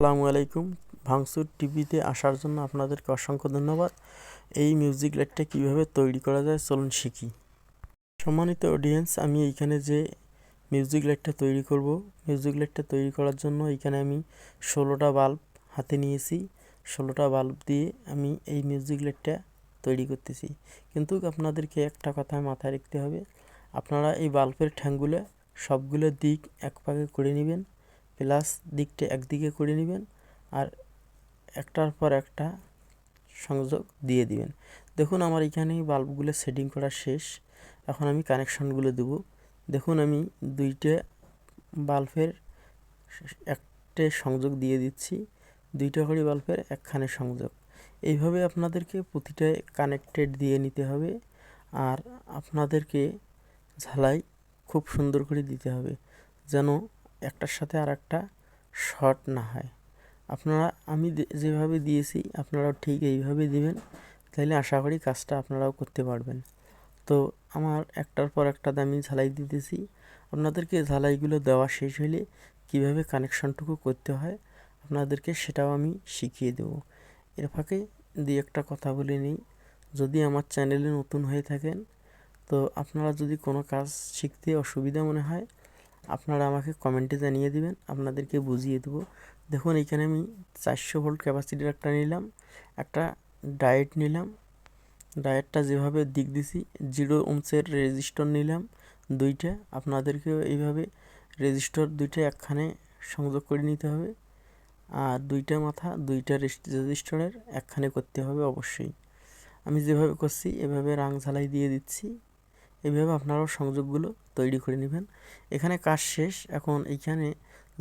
আসসালামু আলাইকুম। ভাঙচুর টিভিতে আসার জন্য আপনাদেরকে অসংখ্য ধন্যবাদ। এই মিউজিক লাইটটা কীভাবে তৈরি করা যায় চলুন শিখি। সম্মানিত অডিয়েন্স আমি এইখানে যে মিউজিক লাইটটা তৈরি করব, মিউজিক লাইটটা তৈরি করার জন্য এইখানে আমি ষোলোটা বাল্ব হাতে নিয়েছি। ষোলোটা বাল্ব দিয়ে আমি এই মিউজিক লাইটটা তৈরি করতেছি। কিন্তু আপনাদেরকে একটা কথা মাথায় রাখতে হবে। আপনারা এই বাল্বের ঠ্যাংগুলো সবগুলো দিক এক পাকে করে নেবেন। প্লাস দিকটা একদিকে করে নেবেন আর একটার পর একটা সংযোগ দিয়ে দিবেন। দেখুন আমার এখানে বাল্বগুলো সেটিং করা শেষ। এখন আমি কানেকশনগুলো দেব। দেখুন আমি দুইটা বাল্বের একটা সংযোগ দিয়ে দিচ্ছি। দুইটা করে বাল্বের একখানে সংযোগ। এইভাবে আপনাদেরকে প্রতিটা কানেক্টেড দিয়ে নিতে হবে আর আপনাদেরকে ঝালাই খুব সুন্দর করে দিতে হবে যেন একটার সাথে আর একটা শর্ট না হয়। আপনারা, আমি যেভাবে দিয়েছি, আপনারাও ঠিক এইভাবে দিবেন। তাহলে আশা করি কাজটা আপনারাও করতে পারবেন। তো আমার একটার পর একটা দামি ঝালাই দিতেছি। আপনাদেরকে ঝালাইগুলো দেওয়া শেষ হলে কীভাবে কানেকশনটুকু করতে হয়, আপনাদেরকে সেটাও আমি শিখিয়ে দেব। এর ফাঁকে দুই একটা কথা বলে নিই। যদি আমার চ্যানেলে নতুন হয়ে থাকেন, তো আপনারা যদি কোনো কাজ শিখতে অসুবিধা মনে হয় আপনারা আমাকে কমেন্টে জানিয়ে দিবেন, আপনাদেরকে বুঝিয়ে দেবো। দেখুন এখানে আমি চারশো ভোল্ট ক্যাপাসিটির একটা নিলাম, একটা ডায়েট নিলাম ডায়েটটা যেভাবে দিক দিছি জিরো ওমসের রেজিস্টর নিলাম দুইটা। আপনাদেরকেও এইভাবে রেজিস্টর দুইটা একখানে সংযোগ করে নিতে হবে, আর দুইটা মাথা দুইটা রেজিস্টরের একখানে করতে হবে অবশ্যই। আমি যেভাবে করছি, এভাবে রাং ঝালাই দিয়ে দিচ্ছি। এইভাবে আপনারাও সংযোগগুলো তৈরি করে নেবেন। এখানে কাজ শেষ। এখন এইখানে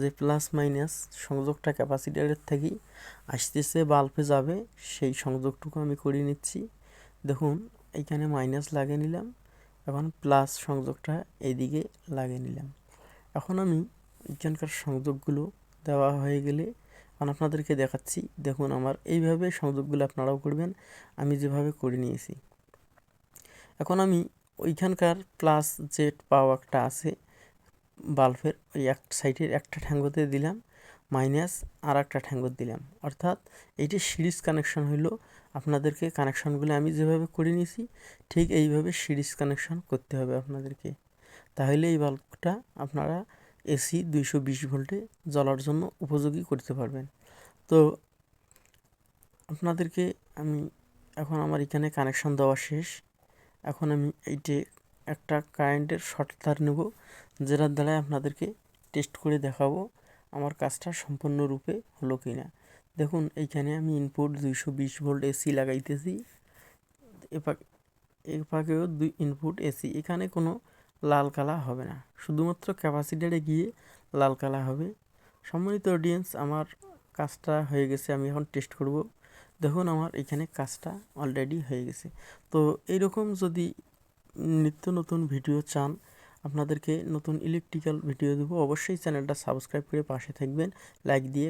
যে প্লাস মাইনাস সংযোগটা ক্যাপাসিটারের থেকেই আসতেছে বাল্বে যাবে, সেই সংযোগটুকু আমি করে নিচ্ছি। দেখুন এইখানে মাইনাস লাগিয়ে নিলাম, এখন প্লাস সংযোগটা এইদিকে লাগিয়ে নিলাম। এখন আমি এখানকার সংযোগগুলো দেওয়া হয়ে গেলে এখন আপনাদেরকে দেখাচ্ছি। দেখুন, আমার এইভাবে সংযোগগুলো আপনারাও করবেন, আমি যেভাবে করে নিয়েছি। এখন আমি ওইখানকার প্লাস যে পাও একটা আছে, বাল্বের, ওই এক সাইডের একটা ঠ্যাঙ্গতে দিলাম মাইনাস আর একটা ঠ্যাঙ্গত দিলাম। অর্থাৎ এইটি সিরিজ কানেকশন হইল, আপনাদেরকে কানেকশনগুলো আমি যেভাবে করে নিয়েছি, ঠিক এইভাবে সিরিজ কানেকশন করতে হবে আপনাদেরকে। তাহলে এই বাল্বটা আপনারা এসি দুইশো বিশ ভোল্টে জ্বলার জন্য উপযোগী করতে পারবেন। তো আপনাদেরকে আমি এখন আমার এখানে কানেকশন দেওয়া শেষ। এখন আমি এইটে একটা কারেন্টের শর্ট তার নেব, যেটার দ্বারা আপনাদেরকে টেস্ট করে দেখাবো আমার কাজটা সম্পূর্ণরূপে হলো কি না দেখুন, এইখানে আমি ইনপুট দুইশো বিশ ভোল্ট এসি লাগাইতেছি। এ পাকেও দুই ইনপুট এসি এখানে কোনো লাল কালা হবে না, শুধুমাত্র ক্যাপাসিটারে গিয়ে লাল কালা হবে। সম্মানিত অডিয়েন্স আমার কাজটা হয়ে গেছে, আমি এখন টেস্ট করব। দেখুন আমার এখানে কাজটা অলরেডি হয়ে গেছে। তো এইরকম যদি নিত্য নতুন ভিডিও চান, আপনাদেরকে নতুন ইলেকট্রিক্যাল ভিডিও দেবো, অবশ্যই চ্যানেলটা সাবস্ক্রাইব করে পাশে থাকবেন লাইক দিয়ে